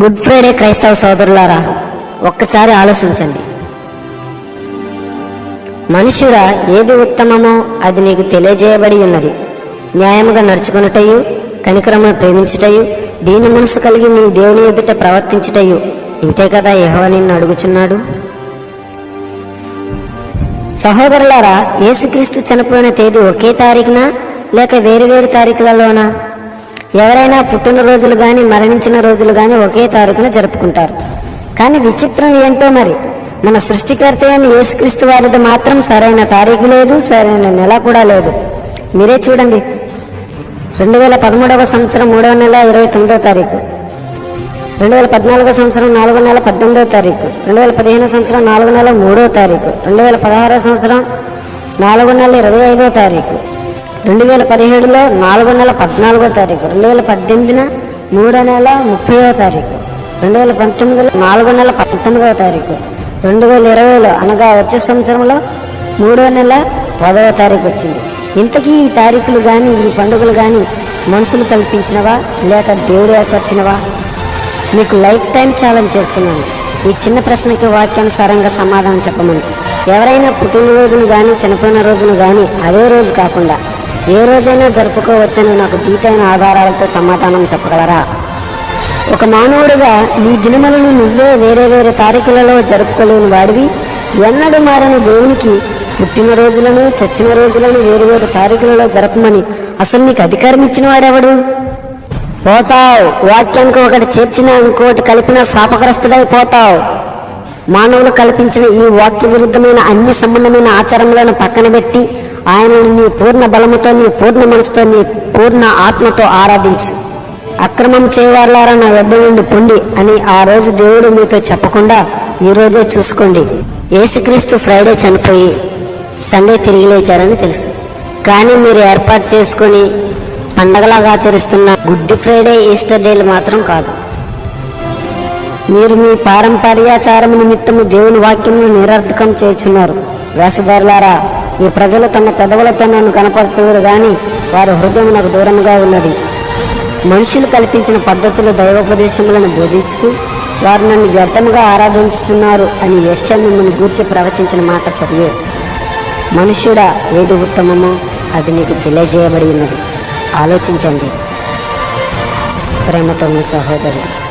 Good Friday క్రైస్తవ సోదరులారా ఒక్కసారి ఆలోచించండి. మనుషురా ఏది ఉత్తమమో అది నీకు తెలియజేయబడి ఉన్నది. న్యాయముగా నడుచుకున్నటయు కనికరమును ప్రేమించుటయు దీని మనసు కలిగి నీ దేవుని ఎదుట ప్రవర్తించుటయు ఇంతే కదా యెహోవా నిన్ను అడుగుచున్నాడు? సహోదరులారా యేసుక్రీస్తు చనిపోయిన తేదీ ఒకే తారీఖున లేక వేరు వేరు తారీఖులలోనా? ఎవరైనా పుట్టినరోజులు కానీ మరణించిన రోజులు కానీ ఒకే తారీఖున జరుపుకుంటారు. కానీ విచిత్రం ఏంటో మరి? మన సృష్టికర్త అయిన యేసుక్రీస్తు వారిది మాత్రం సరైన తారీఖు లేదు సరైన నెల కూడా లేదు. మీరే చూడండి. రెండు వేల పదమూడవ సంవత్సరం మూడవ నెల ఇరవై తొమ్మిదవ తారీఖు. రెండు వేల పద్నాలుగో సంవత్సరం నాలుగో నెల పద్దెనిమిదవ తారీఖు. రెండు వేల పదిహేను సంవత్సరం నాలుగో నెల మూడో తారీఖు. రెండు వేల పదహారో సంవత్సరం నాలుగో నెల ఇరవై ఐదో తారీఖు. రెండు వేల పదిహేడులో నాలుగో నెల పద్నాలుగో తారీఖు రెండు వేల పద్దెనిమిదిన మూడో నెల ముప్పైవ తారీఖు రెండు వేల పంతొమ్మిదిలో నాలుగో నెల పంతొమ్మిదవ తారీఖు రెండు వేల ఇరవైలో అనగా వచ్చే సంవత్సరంలో మూడో నెల పదవ తారీఖు వచ్చింది. ఇంతకీ ఈ తారీఖులు కానీ ఈ పండుగలు కానీ మనుషులు కల్పించినవా లేక దేవుడు ఏర్పరిచినవా? మీకు లైఫ్ టైం ఛాలెంజ్ చేస్తున్నాను. ఈ చిన్న ప్రశ్నకి వాక్యానుసారంగా సమాధానం చెప్పమని. ఎవరైనా పుట్టినరోజును కానీ చనిపోయిన రోజును కానీ అదే రోజు కాకుండా ఏ రోజైనా జరుపుకోవచ్చని నాకు దీటైన ఆధారాలతో సమాధానం చెప్పగలరా? ఒక మానవుడిగా నీ దినములను నువ్వే వేరే వేరే తారీఖులలో జరుపుకోలేని వాడివి. ఎన్నడూ మారని దేవునికి పుట్టిన రోజులను చచ్చిన రోజులను వేరు వేరు తారీఖులలో జరపమని అసలు నీకు అధికారం ఇచ్చిన వాడెవడు? పోతావు. వాక్యానికి ఒకటి చేర్చిన ఇంకోటి కలిపిన శాపగ్రస్తుడై పోతావు మానవులు కల్పించిన ఈ వాక్య విరుద్ధమైన అన్ని సంబంధమైన ఆచారములను పక్కన పెట్టి ఆయనను నీ పూర్ణ బలముతో నీ పూర్ణ మనసుతో నీ పూర్ణ ఆత్మతో ఆరాధించు. అక్రమం చేయవారులారా నా యొద్ద నుండి పొండి అని ఆ రోజు దేవుడు మీతో చెప్పకుండా ఈ రోజే చూసుకోండి. యేసుక్రీస్తు ఫ్రైడే చనిపోయి సండే తిరిగి లేచారని తెలుసు. కానీ మీరు ఏర్పాటు చేసుకొని పండగలాగా ఆచరిస్తున్న గుడ్ ఫ్రైడే ఈస్టర్ డేలు మాత్రం కాదు. మీరు మీ పారంపర్యాచారం నిమిత్తము దేవుని వాక్యమును నిరర్థకం చేస్తున్నారు వేషధారులారా ఈ ప్రజలు తమ పెదవులతో నన్ను కనపరచుదురు కానీ వారి హృదయం నాకు దూరంగా ఉన్నది. మనుషులు కల్పించిన పద్ధతులు దైవోపదేశములను బోధించు వారు నన్ను వ్యర్థముగా ఆరాధించుతున్నారు అని యశ్య మిమ్మల్ని గూర్చి ప్రవచించిన మాట సరియే. మనుష్యుడా ఏది ఉత్తమమో అది నీకు తెలియజేయబడి ఉన్నది. ఆలోచించండి. ప్రేమతో మీ సహోదరుడు.